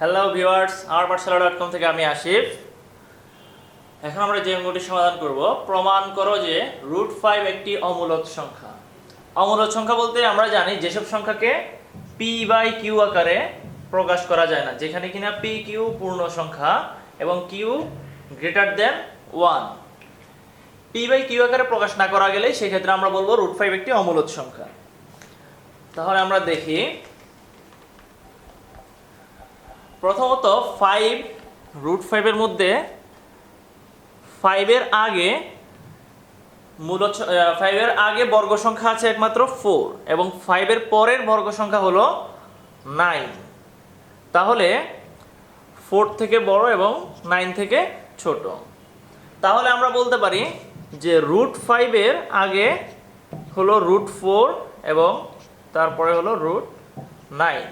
Hello viewers আমার পাঠশালা dot com থেকে আমি আসিফ। এখন আমরা যে অঙ্কটি সমাধান করব, প্রমাণ করো যে রুট ফাইভ একটি অমূলদ সংখ্যা। অমূলদ সংখ্যা বলতে আমরা জানি যেসব সংখ্যাকে পি বাই কিউ আকারে প্রকাশ করা যায় না, যেখানে কিনা পি কিউ পূর্ণ সংখ্যা এবং Q greater than one P by Q আকারে প্রকাশ না করা গেলে সেক্ষেত্রে আমরা বলব রুট ফাইভ একটি অমূলদ সংখ্যা। তাহলে আমরা দেখি প্রথমত ফাইভ রুট ফাইভের মধ্যে ফাইভের আগে মূলত ফাইভের আগে বর্গ সংখ্যা আছে একমাত্র ফোর এবং ফাইভের পরের বর্গ সংখ্যা হলো নাইন তাহলে ফোর থেকে বড় এবং নাইন থেকে ছোট। তাহলে আমরা বলতে পারি যে রুট ফাইভের আগে হলো রুট ফোর এবং তারপরে হলো রুট নাইন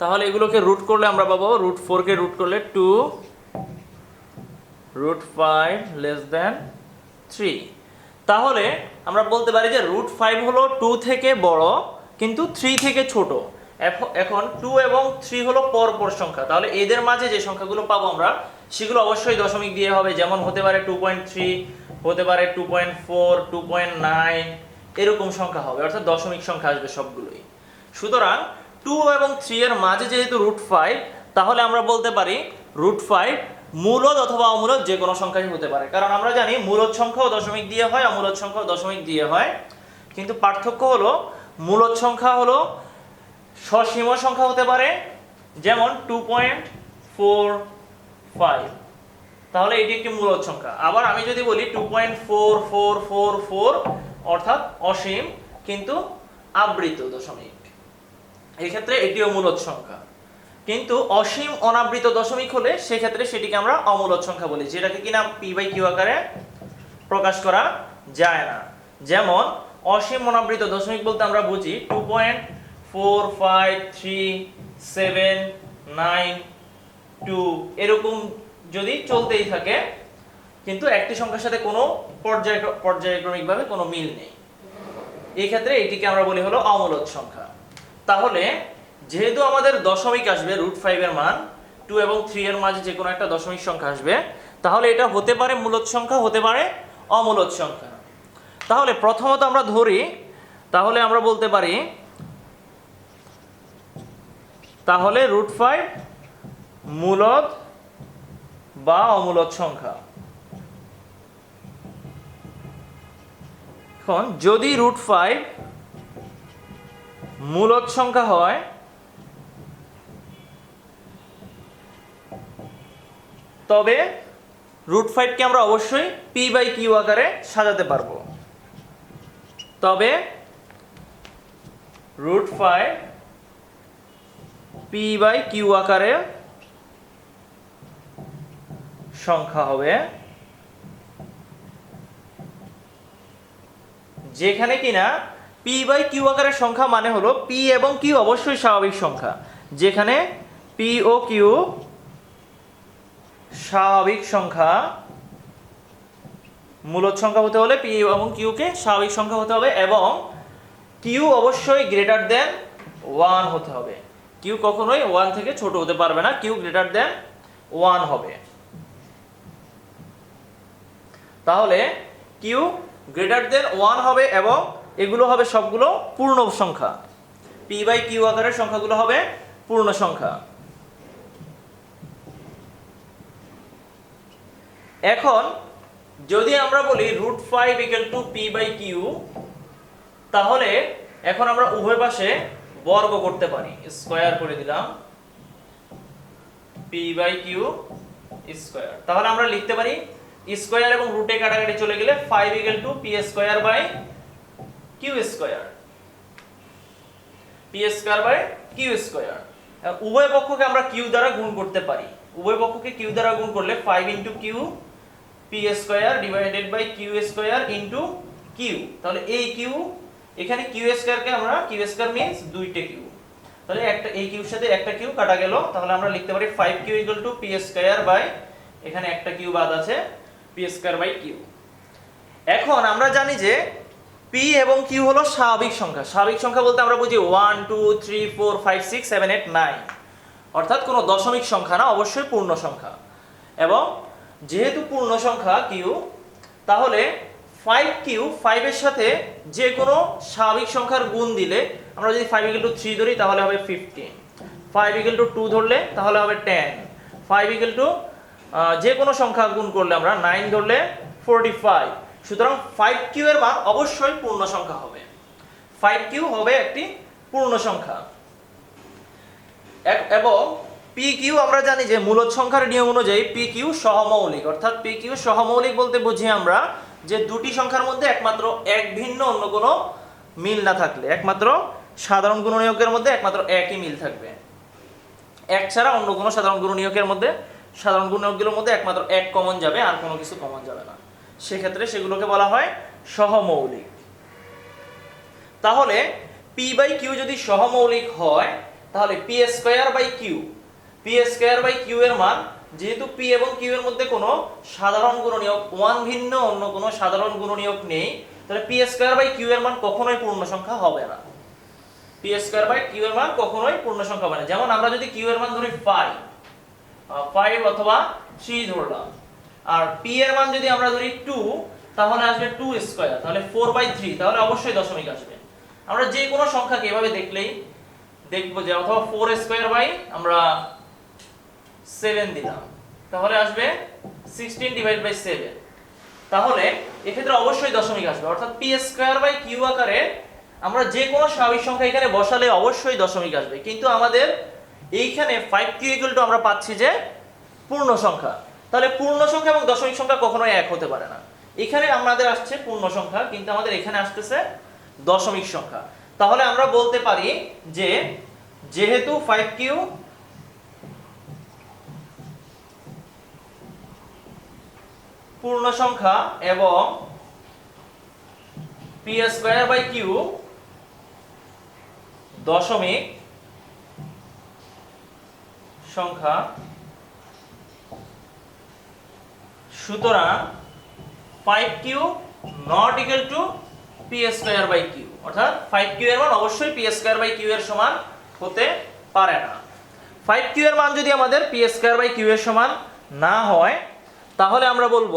তাহলে এগুলোকে রুট করলে আমরা পাবো রুট ফোরকে রুট করলে two root five less than three তাহলে আমরা বলতে পারি যে রুট ফাইভ হলো টু থেকে বড়, কিন্তু থ্রি থেকে ছোট। এখন টু এবং থ্রি হলো পরপর সংখ্যা। তাহলে এদের মাঝে যে সংখ্যাগুলো পাবো আমরা, সেগুলো অবশ্যই দশমিক দিয়ে হবে। যেমন হতে পারে টু পয়েন্ট থ্রি হতে পারে two point four two point nine এরকম সংখ্যা হবে। অর্থাৎ দশমিক সংখ্যা আসবে সবগুলোই। সুতরাং টু এবং থ্রি এর মাঝে যেহেতু রুট ফাইভ, তাহলে আমরা বলতে পারি রুট ফাইভ মূলদ অথবা অমূলদ যে কোনো সংখ্যাই হতে পারে। কারণ আমরা জানি মূলদ সংখ্যাও দশমিক দিয়ে হয়, অমূলদ সংখ্যাও দশমিক দিয়ে হয়। কিন্তু পার্থক্য হলো মূলদ সংখ্যা হলো সসীম সংখ্যা হতে পারে, যেমন টু পয়েন্ট ফোর ফাইভ। তাহলে এটি একটি মূলদ সংখ্যা। আবার আমি যদি বলি two point four four four four, অর্থাৎ অসীম, কিন্তু আবৃত দশমিক। এই ক্ষেত্রে এটিও মূলদ সংখ্যা। কিন্তু অসীম অনাবৃত দশমিক হলে সেক্ষেত্রে সেটিকে আমরা অমূলদ সংখ্যা বলি, যেটাকে কিনা পি বাই কিউ আকারে প্রকাশ করা যায় না। যেমন, অসীম অনাবৃত দশমিক বলতে আমরা বুঝি two point four five three seven nine two এরকম যদি চলতেই থাকে, কিন্তু একটি সংখ্যার সাথে কোনো পর্যায়, পর্যায়ক্রমিকভাবে কোনো মিল নেই। এই ক্ষেত্রে এটিকে আমরা বলি হলো অমূলদ সংখ্যা। তাহলে যেহেতু আমাদের দশমিক আসবে রুট ফাইভের মান টু এবং থ্রি এর মাঝে যে কোনো একটা দশমিক সংখ্যা আসবে, তাহলে এটা হতে পারে মূলদ সংখ্যা, হতে পারে অমূলদ সংখ্যা। তাহলে প্রথমত আমরা ধরি, তাহলে আমরা বলতে পারি, তাহলে রুট ফাইভ মূলত বা অমূলত সংখ্যা। এখন যদি রুট ফাইভ মূলদ সংখ্যা হয় তবে রুট ফাইভকে আমরা অবশ্যই পি বাই কিউ আকারে সাজাতে পারব। তবে root five P by Q আকারে সংখ্যা হবে যেখানে কিনা পি বাই কিউ আকারের সংখ্যা মানে হলো পি এবং কিউ অবশ্যই স্বাভাবিক সংখ্যা। যেখানে পি ও কিউ স্বাভাবিক সংখ্যা মূলদ সংখ্যা হতে হলে পি এবং কিউকে স্বাভাবিক সংখ্যা হতে হবে এবং কিউ অবশ্যই গ্রেটার দেন ওয়ান হতে হবে। কিউ কখনোই ওয়ান থেকে ছোট হতে পারবে না কিউ গ্রেটার দেন ওয়ান হবে। তাহলে কিউ গ্রেটার দেন ওয়ান হবে এবং এগুলো হবে সবগুলো পূর্ণ সংখ্যা। পি বাই কিউ আকারের সংখ্যাগুলো হবে পূর্ণ সংখ্যা। এখন যদি আমরা বলি root five equal to P by Q তাহলে এখন আমরা উভয় পাশে বর্গ করতে পারি। স্কোয়ার করে দিলাম। পি বাই কিউ স্কোয়ার তাহলে আমরা লিখতে পারি স্কোয়ার এবং রুটে কাটাকাটি চলে গেলে five equal to P square by Q square. P square by Q square. উভয় পক্ষকে আমরা কিউ দ্বারা গুণ করতে পারি। উভয় পক্ষকে কিউ দ্বারা গুণ করলে five into Q, P square divided by Q square into Q. তাহলে এই কিউ, এখানে কিউ স্কোয়ারকে আমরা, কিউ স্কোয়ার মিন্স দুইটা কিউ। তাহলে একটা, এই কিউর সাথে একটা কিউ কাটা গেল। তাহলে আমরা লিখতে পারি five Q equal to P square by, এখানে একটা কিউ বাদ আছে, পি স্কোয়ার বাই কিউ। এখন আমরা জানি যে পি এবং কিউ হলো স্বাভাবিক সংখ্যা। স্বাভাবিক সংখ্যা বলতে আমরা বুঝি one two three four five six seven eight nine অর্থাৎ কোনো দশমিক সংখ্যা না, অবশ্যই পূর্ণ সংখ্যা। এবং যেহেতু পূর্ণ সংখ্যা কিউ তাহলে ফাইভ কিউ ফাইভের সাথে যে কোনো স্বাভাবিক সংখ্যার গুণ দিলে, আমরা যদি ফাইভ ইকুয়াল টু থ্রি ধরি, তাহলে হবে fifteen five equal to two ধরলে, তাহলে হবে টেন ফাইভ ইকুয়াল টু যে কোনো সংখ্যা গুণ করলে আমরা নাইন ধরলে ফোরটি ফাইভ সুতরাং ফাইভ কিউ এর মান অবশ্যই পূর্ণ সংখ্যা হবে। ফাইভ কিউ হবে একটি পূর্ণ সংখ্যা। এবং পি কিউ আমরা জানি যে মূলদ সংখ্যার নিয়ম অনুযায়ী পি কিউ সহমৌলিক, অর্থাৎ পি কিউ সহমৌলিক বলতে বুঝি আমরা যে দুটি সংখ্যার মধ্যে একমাত্র এক ভিন্ন অন্য কোনো মিল না থাকলে, একমাত্র সাধারণ গুণনীয়কের মধ্যে একমাত্র একই মিল থাকবে। এক ছাড়া অন্য কোনো সাধারণ গুণনীয়কের মধ্যে, সাধারণ গুণনীয়কগুলোর মধ্যে একমাত্র এক কমন যাবে, আর কোনো কিছু কমন যাবে না। সেক্ষেত্রে সেগুলোকে বলা হয় সহমৌলিক। তাহলে পি বাই কিউ যদি সহমৌলিক হয়, তাহলে P square by Q P square by Q এর মান, যেহেতু পি এবং কিউ এর মধ্যে কোনো সাধারণ গুণনীয়ক, ওয়ান ভিন্ন, অন্য কোনো সাধারণ গুণনীয়ক নেই, তাহলে পি স্কোয়ার বাই কিউ এর মান কখনোই পূর্ণ সংখ্যা হবে না। পি স্কোয়ার বাই কিউ এর মান কখনোই পূর্ণ সংখ্যা হবে না। যেমন আমরা যদি কিউ এর মান ধরি ফাইভ ফাইভ অথবা থ্রি ধরলাম আর পি এর মান যদি আমরা ধরি টু তাহলে আসবে টু স্কোয়ার তাহলে ফোর বাই থ্রি তাহলে অবশ্যই দশমিক আসবে। আমরা যে কোনো সংখ্যাকে এভাবে দেখলেই দেখব যে অথবা ফোর স্কোয়ার বাই আমরা সেভেন দিলাম। তাহলে আসবে সিক্সটিন ডিভাইড বাই সেভেন তাহলে এক্ষেত্রে অবশ্যই দশমিক আসবে, অর্থাৎ পি স্কোয়ার বাই কিউ আকারে আমরা যে কোনো স্বাভাবিক সংখ্যা এখানে বসালে অবশ্যই দশমিক আসবে। কিন্তু আমাদের এইখানে ফাইভ আমরা পাচ্ছি যে পূর্ণ সংখ্যা। তাহলে পূর্ণ সংখ্যা এবং দশমিক সংখ্যা কখনোই এক হতে পারে না। এখানে আমাদের আসছে পূর্ণ সংখ্যা, কিন্তু আমাদের এখানে আসতেছে দশমিক সংখ্যা। তাহলে আমরা বলতে পারি যে যেহেতু ফাইভ কিউ পূর্ণ সংখ্যা এবং পি স্কোয়ার বাই কিউ দশমিক সংখ্যা সুতরাং five Q not equal to P square by Q অর্থাৎ ফাইভ কিউ এর মান অবশ্যই পি স্কোয়ার বাই কিউ এর সমান হতে পারে না। ফাইভ কিউ এর মান যদি আমাদের পি স্কোয়ার বাই কিউ এর সমান না হয়, তাহলে আমরা বলব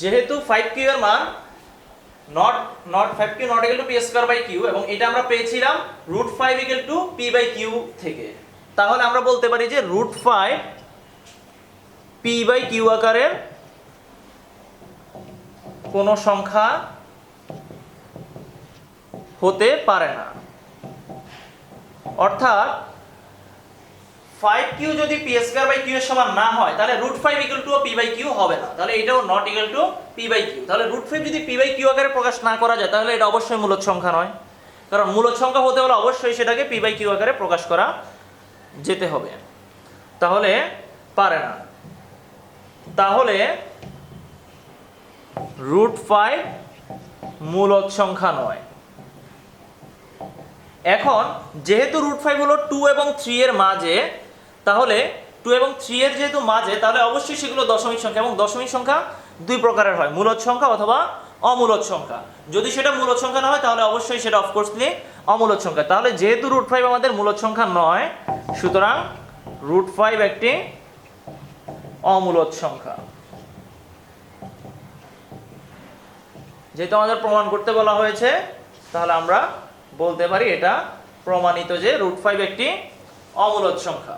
যেহেতু ফাইভ কিউ এর মান not not five Q not equal to P square by Q এবং এটা আমরা পেয়েছিলাম root five equal to P by Q থেকে। তাহলে আমরা বলতে পারি যে root five P by Q আকারের কোনো সংখ্যা হতে পারে না। অর্থাৎ ফাইভ কিউ যদি পি স্কোয়ার বাই কিউ এর সমান না হয়, তাহলে root five equal to P by Q হবে না। তাহলে এটাও not equal to P by Q তাহলে রুট ফাইভ যদি পি বাই কিউ আকারে প্রকাশ না করা যায়, তাহলে এটা অবশ্যই মূলত সংখ্যা নয়। কারণ মূলত সংখ্যা হতে হলে অবশ্যই সেটাকে পি বাই কিউ আকারে প্রকাশ করা যেতে হবে। তাহলে পারে না। তাহলে রুট ফাইভ মূলত সংখ্যা নয়। এখন যেহেতু রুট ফাইভ হলো টু এবং থ্রি এর মাঝে, তাহলে টু এবং থ্রি এর যেহেতু মাঝে, তাহলে অবশ্যই সেগুলো দশমিক সংখ্যা এবং দশমিক সংখ্যা দুই প্রকারের হয়, মূলদ সংখ্যা অথবা অমূলদ সংখ্যা। যদি সেটা মূলদ সংখ্যা না হয়, তাহলে অবশ্যই সেটা অফকোর্সলি অমূলদ সংখ্যা। তাহলে যেহেতু রুট ফাইভ আমাদের মূলদ সংখ্যা নয় সুতরাং রুট ফাইভ একটি অমূলত সংখ্যা। যেহেতু আমাদের প্রমাণ করতে বলা হয়েছে, তাহলে আমরা বলতে পারি এটা প্রমাণিত যে রুট ফাইভ একটি অমূলত সংখ্যা।